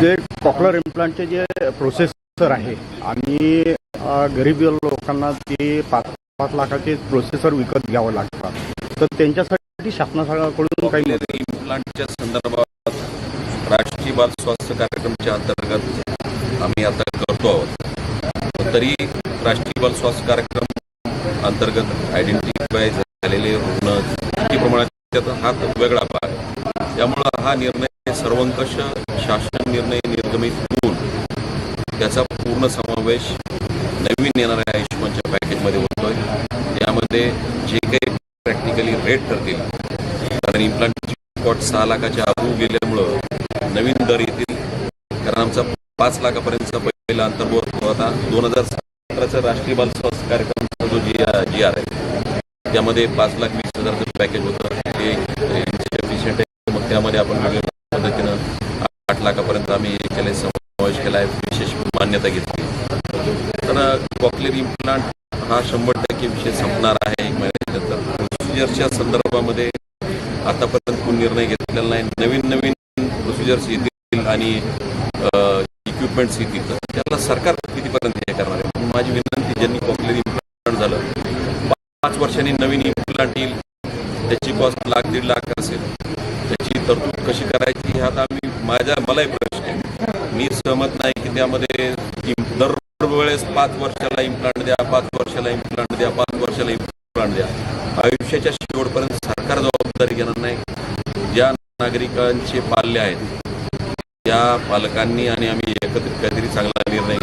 जे कॉकलर इम्प्लांटचे जे प्रोसेसर आहे आम्ही गरीब लोकांना ते पाच पाच लाखाचे प्रोसेसर विकत घ्यावं लागतात तर त्यांच्यासाठी शासनाकडून काही इम्प्लांटच्या संदर्भात राष्ट्रीय बाल स्वास्थ्य कार्यक्रमच्या अंतर्गत आम्ही आता करतो आहोत. तरी राष्ट्रीय बाल स्वास्थ्य कार्यक्रम अंतर्गत आयडेंटिफाय त्याचा हा वेगळा भाग आहे. त्यामुळं हा निर्णय सर्वंकष शासन निर्णय निर्गमित होऊन त्याचा पूर्ण समावेश नवीन येणाऱ्या आयुष्यमानच्या पॅकेजमध्ये होतोय. त्यामध्ये जे काही प्रॅक्टिकली रेट ठरतील कारण इम्प्लांटची कॉट सहा लाखाच्या आरू गेल्यामुळं नवीन दर येतील. कारण आमचा पाच लाखापर्यंतचा पहिला अंतर्भूत होता. दोन हजार सतराचा राष्ट्रीय बाल स्वास्थ्य कार्यक्रमचा जो जी जी आर आहे त्यामध्ये पाच लाख वीस हजारचं पॅकेज होतं ते एफिशियंट आहे मग त्यामध्ये आपण वेगवेगळ्या पद्धतीनं आठ लाखापर्यंत आम्ही केले समावेश केला आहे विशेष मान्यता घेतली. तर कॉकलेर इम्प्लांट हा शंभर टक्के विषय संपणार आहे एक महिन्यानंतर प्रोसिजरच्या संदर्भामध्ये आतापर्यंत कोण निर्णय घेतलेला नाही. नवीन नवीन प्रोसिजर्स येतील आणि इक्विपमेंट्स येतील. तर त्याला सरकार कितीपर्यंत हे करणार आहे? माझी विनंती ज्यांनी कॉकलेर इम्प्लांट झालं पाच वर्षांनी नवीन इम्प्लांट येईल त्याची कॉस्ट लाख दीड लाख असेल. तरतूद कशी करायची ह्या आता आम्ही माझ्या मलाही प्रश्न आहे. मी सहमत नाही की त्यामध्ये दरवेळेस पाच वर्षाला इम्प्लांट द्या पाच वर्षाला इम्प्लांट द्या पाच वर्षाला इम्प्लांट द्या. आयुष्याच्या शेवटपर्यंत सरकार जबाबदारी घेणार नाही. ज्या नागरिकांचे पाल्य आहेत त्या पालकांनी आणि आम्ही एकत्रित काहीतरी चांगला निर्णय